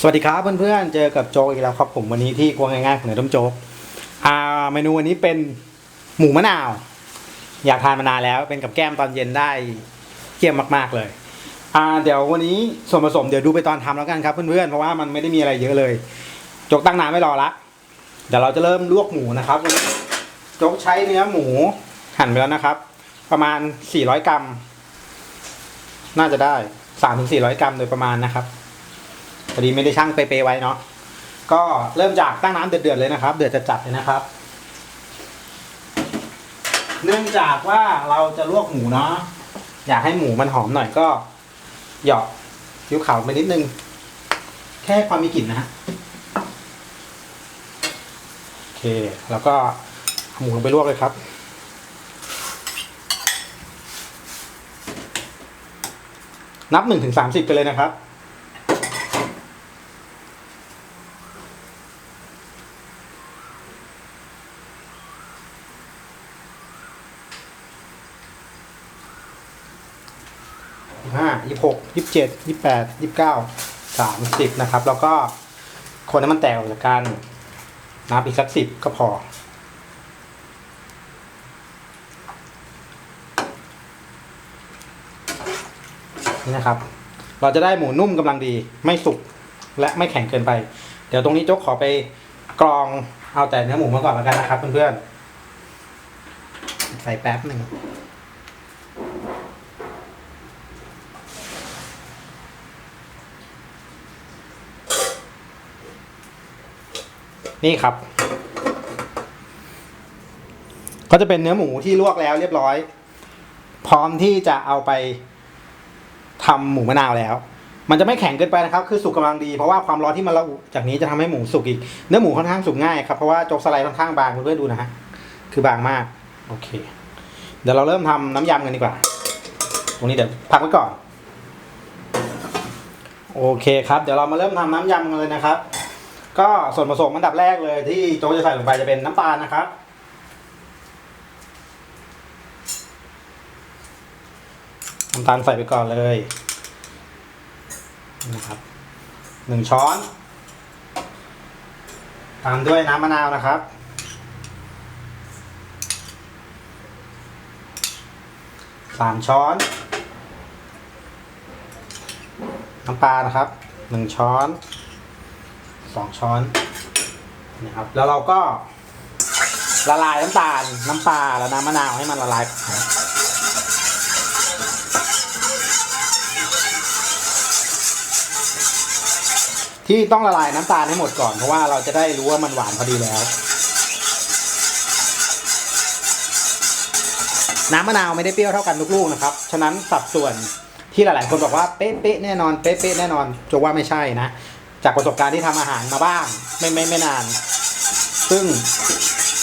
สวัสดีครับเพื่อนๆ เจอกับโจอีกแล้วครับผมวันนี้ที่ครัวง่ายๆของนายต้มโจ๊กอ่าเมนูวันนี้เป็นหมูมะนาว อยากทานมานานแล้วเป็นกับแก้มตอนเย็นได้เกี่ยมมากๆเลยอ่าเดี๋ยววันนี้ส่วนผสมเดี๋ยวดูไปตอนทำแล้วกันครับเพื่อนๆเพราะว่ามันไม่ได้มีอะไรเยอะเลยโจกตั้งน้ำไม่รอละเดี๋ยวเราจะเริ่มลวกหมูนะครับวันนี้โจกใช้เนื้อหมูหั่นไปแล้วนะครับ ประมาณ400กรัมน่าจะได้3-400กรัมโดยประมาณนะครับ พอดีไม่ได้ช่างเป๊ะๆไว้เนาะก็เริ่มจากตั้งน้ำเดือดๆเลยนะครับ เดือดจะจัดๆเลยนะครับ เนื่องจากว่าเราจะลวกหมูเนาะอยากให้หมูมันหอมหน่อยก็หยาะคิ้วขาวไปนิดนึง แค่ความมีกลิ่นนะฮะโอเค แล้วก็หมูลงไปลวกเลยครับนับหนึ่งถึงสามสิบไปเลยนะครับ ยี่ห้ายี่หกยี่เจ็ดยี่แปดยี่เก้าสามสิบนะครับ แล้วก็คนให้มันแตกออกจากกันนับอีกสักสิบก็พอ นี่นะครับ เราจะได้หมูนุ่มกำลังดีไม่สุกและไม่แข็งเกินไป เดี๋ยวตรงนี้โจ๊กขอไปกรองเอาแต่เนื้อหมูมาก่อนแล้วกันนะครับเพื่อนๆใส่แป๊บหนึ่ง นี่ครับ ก็จะเป็นเนื้อหมูที่ลวกแล้วเรียบร้อย พร้อมที่จะเอาไปทำหมูมะนาวแล้ว มันจะไม่แข็งเกินไปนะครับ คือสุกกำลังดี เพราะว่าความร้อนที่มันระอุจากนี้จะทำให้หมูสุกอีก เนื้อหมูค่อนข้างสุกง่ายครับเพราะว่าจกสไลด์ค่อนข้างบางเพื่อนๆดูนะฮะ คือบางมาก โอเค เดี๋ยวเราเริ่มทำน้ำยำกันดีกว่า ตรงนี้เดี๋ยวพักไว้ก่อน โอเคครับ เดี๋ยวเรามาเริ่มทำน้ำยำกันเลยนะครับ ก็ส่วนผสมอันดับแรกเลยที่โจ๊กจะใส่ลงไปจะเป็นน้ำตาลนะครับ น้ำตาลใส่ไปก่อนเลยนะครับหนึ่งช้อน ตามด้วยน้ำมะนาวนะครับ สามช้อน น้ำปลานะครับ หนึ่งช้อน สองช้อนนะครับ แล้วเราก็ละลายน้ำตาลน้ำปลาและน้ำมะนาวให้มันละลายที่ต้องละลายน้ำตาลให้หมดก่อนเพราะว่าเราจะได้รู้ว่ามันหวานพอดีแล้ว น้ำมะนาวไม่ได้เปรี้ยวเท่ากันทุกลูกนะครับ ฉะนั้นสัดส่วนที่หลายๆคนบอกว่าเป๊ะๆแน่นอนเป๊ะๆแน่นอนจะว่าไม่ใช่นะ จากประสบการณ์ที่ทำอาหารมาบ้าง ไม่ไม่ไม่นาน ซึ่ง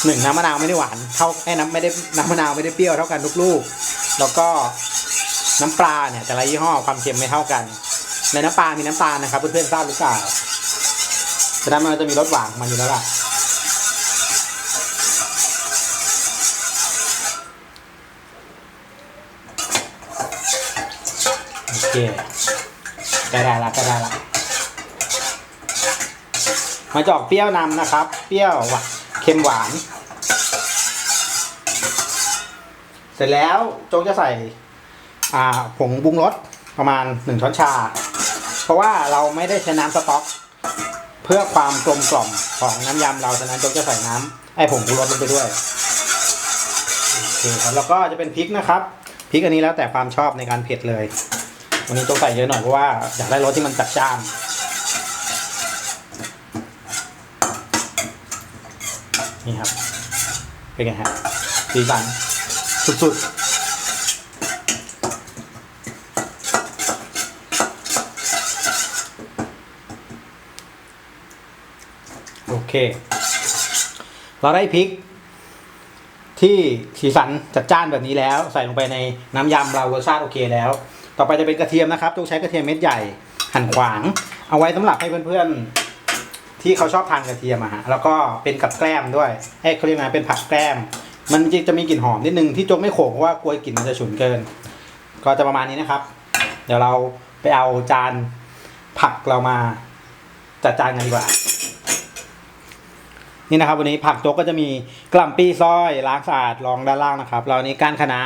หนึ่งน้ำมะนาวไม่ได้หวานเท่าไอ้น้ำไม่ได้น้ำมะนาวไม่ได้เปรี้ยวเท่ากันทุกลูก แล้วก็น้ำปลาเนี่ยแต่ละยี่ห้อความเค็มไม่เท่ากัน ในน้ำปลามีน้ำตาลนะครับเพื่อนๆทราบหรือเปล่าฉะนั้นมันจะมีรสหวานมันอยู่แล้วล่ะโอเคได้ได้ละได้ได้ละ มาจะออกเปรี้ยวนำนะครับ เปรี้ยวหวานเค็มหวาน เสร็จแล้วโจ๊กจะใส่อ่าผงปรุงรสประมาณหนึ่งช้อนชา เพราะว่าเราไม่ได้ใช้น้ำสต๊อก เพื่อความกลมกล่อมของน้ำยำเราฉะนั้นโจ๊กจะใส่น้ำไอ้ผงปรุงรสลงไปด้วยโอเคครับแล้วก็จะเป็นพริกนะครับพริกอันนี้แล้วแต่ความชอบในการเผ็ดเลย วันนี้โจ๊กใส่เยอะหน่อยเพราะว่าอยากได้รสที่มันจัดจ้าน นี่ครับ เป็นไงฮะสีสันสุดๆโอเค เราได้พริก ที่สีสันจัดจ้านแบบนี้แล้ว ใส่ลงไปในน้ำยำเรารสชาติโอเคแล้ว ต่อไปจะเป็นกระเทียมนะครับต้องใช้กระเทียมเม็ดใหญ่หั่นขวาง เอาไว้สำหรับให้เพื่อนๆ ที่เขาชอบทานกระเทียมอะฮะแล้วก็เป็นกับแกล้มด้วยให้เขาเรียกไงเป็นผักแกล้ม มันจะมีกลิ่นหอมนิดนึงที่โจ๊กไม่โขกเพราะว่ากลัวกลิ่นมันจะฉุนเกิน ก็จะประมาณนี้นะครับ เดี๋ยวเราไปเอาจานผักเรามาจัดจานกันดีกว่า นี่นะครับ วันนี้ผักโจ๊กก็จะมีกล่ำปีซอยล้างสะอาดรองด้านล่างนะครับเรานี้ก้านคะน้า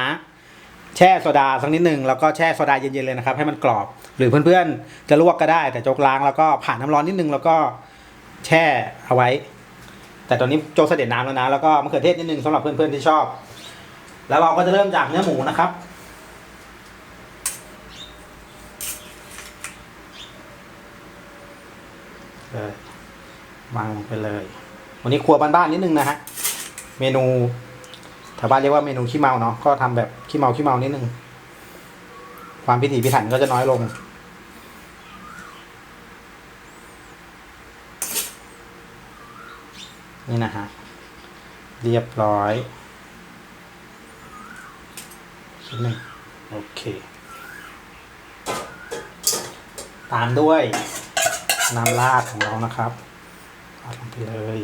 แช่โซดาสักนิดหนึ่งแล้วก็แช่โซดาเย็นๆเลยนะครับให้มันกรอบ หรือเพื่อนๆจะลวกก็ได้แต่โจ๊กล้างแล้วก็ผ่านน้ำร้อนนิดนึงแล้วก็ แช่เอาไว้ แต่ตอนนี้โจเสด็จน้ำแล้วนะ แล้วก็มะเขือเทศนิดนึงสำหรับเพื่อนๆที่ชอบ แล้วเราก็จะเริ่มจากเนื้อหมูนะครับ เลยวางลงไปเลย วันนี้ครัวบ้านๆนิดนึงนะฮะ เมนูแถวบ้านเรียกว่าเมนูขี้เมาเนาะ ก็ทำแบบขี้เมาขี้เมานิดนึง ความพิถีพิถันก็จะน้อยลง นี่นะฮะ เรียบร้อยชิ้นหนึ่งโอเค ตามด้วยน้ำราดของเรานะครับราดลงไปเลย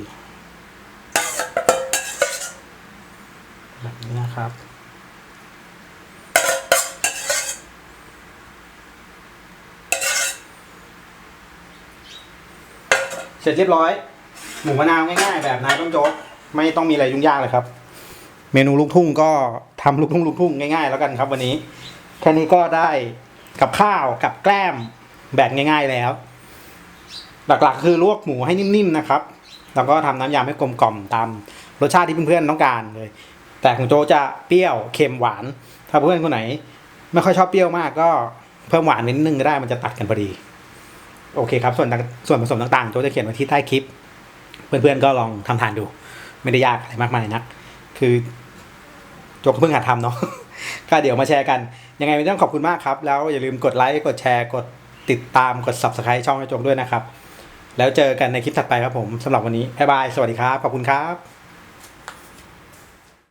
แบบนี้นะครับเสร็จเรียบร้อย หมูมะนาวง่ายๆแบบนายต้มโจ๊กไม่ต้องมีอะไรยุ่งยากเลยครับ เมนูลูกทุ่งก็ทำลูกทุ่งลูกทุ่งง่ายๆ แล้วกันครับ วันนี้แค่นี้ก็ได้กับข้าวกับแกล้มแบบง่าย ๆแล้ว หลักๆ คือลวกหมูให้นิ่มๆนะครับ แล้วก็ทำน้ำยำให้กลมกล่อมตามรสชาติที่เพื่อนๆต้องการเลย แต่ของโจจะเปรี้ยวเค็มหวาน ถ้าเพื่อนคนไหน ไม่ค่อยชอบเปรี้ยวมากก็เพิ่มหวานนิดนึงก็ได้มันจะตัดกันพอดี โอเคครับ ส่วนส่วนผสมต่างๆโจจะเขียนไว้ที่ใต้คลิป เพื่อนๆก็ลองทำทานดู ไม่ได้ยากอะไรมากมายนัก คือจกเพิ่งหัดทำเนาะก็เดี๋ยวมาแชร์กัน ยังไงไม่ต้องขอบคุณมากครับ แล้วอย่าลืมกดไลค์กดแชร์กดติดตามกด subscribe ช่องจงด้วยนะครับ แล้วเจอกันในคลิปถัดไปครับผมสำหรับวันนี้บ๊ายบายสวัสดีครับ ขอบคุณครับ